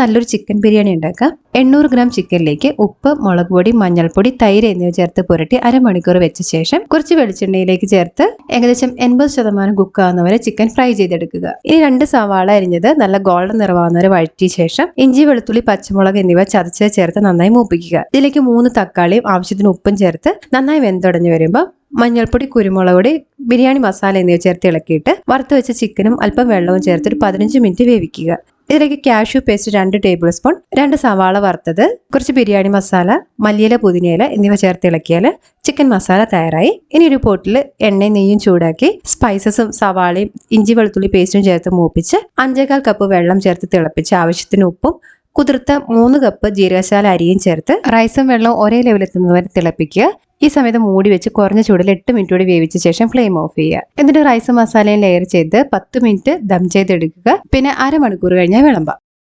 നല്ലൊരു ചിക്കൻ ബിരിയാണി ഉണ്ടാക്കാം. എണ്ണൂറ് ഗ്രാം ചിക്കനിലേക്ക് ഉപ്പ് മുളക് പൊടി മഞ്ഞൾപ്പൊടി തൈര് എന്നിവ ചേർത്ത് പുരട്ടി അരമണിക്കൂർ വെച്ച ശേഷം കുറച്ച് വെളിച്ചെണ്ണയിലേക്ക് ചേർത്ത് ഏകദേശം എൺപത് ശതമാനം കുക്കാവുന്നവരെ ചിക്കൻ ഫ്രൈ ചെയ്തെടുക്കുക. ഇനി രണ്ട് സവാള അരിഞ്ഞത് നല്ല ഗോൾഡൻ നിറവാകുന്നവരെ വഴറ്റിയ ശേഷം ഇഞ്ചി വെളുത്തുള്ളി പച്ചമുളക് എന്നിവ ചതച്ച് ചേർത്ത് നന്നായി മൂപ്പിക്കുക. ഇതിലേക്ക് മൂന്ന് തക്കാളിയും ആവശ്യത്തിന് ഉപ്പും ചേർത്ത് നന്നായി വെന്തുടഞ്ഞു വരുമ്പോൾ മഞ്ഞൾപ്പൊടി കുരുമുളക് പൊടി ബിരിയാണി മസാല എന്നിവ ചേർത്ത് ഇളക്കിയിട്ട് വറുത്ത് വെച്ച ചിക്കനും അല്പം വെള്ളവും ചേർത്ത് ഒരു പതിനഞ്ച് മിനിറ്റ് വേവിക്കുക. ഇതിലേക്ക് കാഷ്യൂ പേസ്റ്റ് രണ്ട് ടേബിൾ സ്പൂൺ രണ്ട് സവാള വറുത്തത് കുറച്ച് ബിരിയാണി മസാല മല്ലിയില പുതിനയില എന്നിവ ചേർത്ത് ഇളക്കിയാൽ ചിക്കൻ മസാല തയ്യാറായി. ഇനി ഒരു പോട്ടിൽ എണ്ണയും നെയ്യും ചൂടാക്കി സ്പൈസസും സവാളയും ഇഞ്ചി വെളുത്തുള്ളി പേസ്റ്റും ചേർത്ത് മൂപ്പിച്ച് അഞ്ചേകാൽ കപ്പ് വെള്ളം ചേർത്ത് തിളപ്പിച്ച് ആവശ്യത്തിന് ഉപ്പും കുതിർത്ത മൂന്ന് കപ്പ് ജീരകശാല അരിയും ചേർത്ത് റൈസും വെള്ളവും ഒരേ ലെവലെത്തുന്നവരെ തിളപ്പിക്കുക. ഈ സമയത്ത് മൂടി വെച്ച് കുറഞ്ഞ ചൂടിൽ എട്ട് മിനിറ്റ് കൂടി വേവിച്ച ശേഷം ഫ്ലെയിം ഓഫ് ചെയ്യുക. എന്നിട്ട് റൈസ് മസാലയും ലെയർ ചെയ്ത് പത്ത് മിനിറ്റ് ദം ചെയ്തെടുക്കുക. പിന്നെ അരമണിക്കൂർ കഴിഞ്ഞാൽ വിളമ്പാം